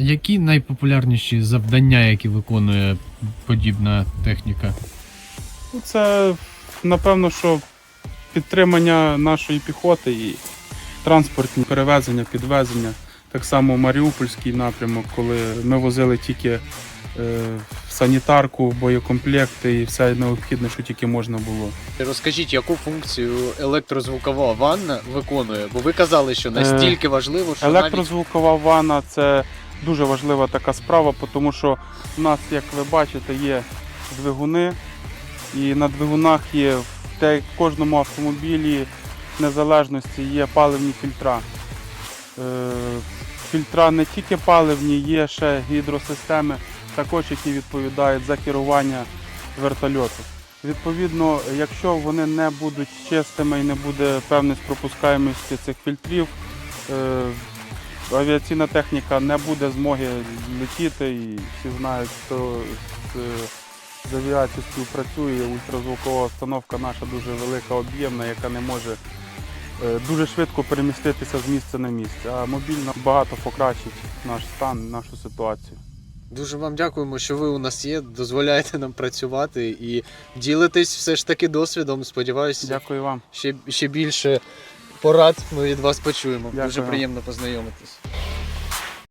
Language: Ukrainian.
Які найпопулярніші завдання, які виконує подібна техніка? Ну, Це напевно, що підтримання нашої піхоти і транспортні перевезення, підвезення. Так само Маріупольський напрямок, коли ми возили тільки е, санітарку, боєкомплекти і все необхідне, що тільки можна було. Розкажіть, яку функцію електрозвукова ванна виконує? Бо ви казали, що настільки важливо, що навіть Електрозвукова ванна це дуже важлива така справа, тому що в нас, як ви бачите, є двигуни, і на двигунах є в кожному автомобілі незалежності є паливні фільтра. Е, Фільтра не тільки паливні, є ще гідросистеми, також які відповідають за керування вертольоту. Відповідно, якщо вони не будуть чистими і не буде певної пропускаємості цих фільтрів, е, авіаційна техніка не буде змоги летіти і всі знають, хто з, з авіацією співпрацює. Ультразвукова установка наша дуже велика, об'ємна, яка не може е, дуже швидко переміститися з місця на місце. А мобільна багато покращить наш стан, нашу ситуацію. дуже вам дякуємо, що ви у нас є, дозволяєте нам працювати і ділитесь все ж таки досвідом. Сподіваюся, Дякую вам. ще, ще більше порад ми від вас почуємо. Дякую Дуже приємно познайомитись.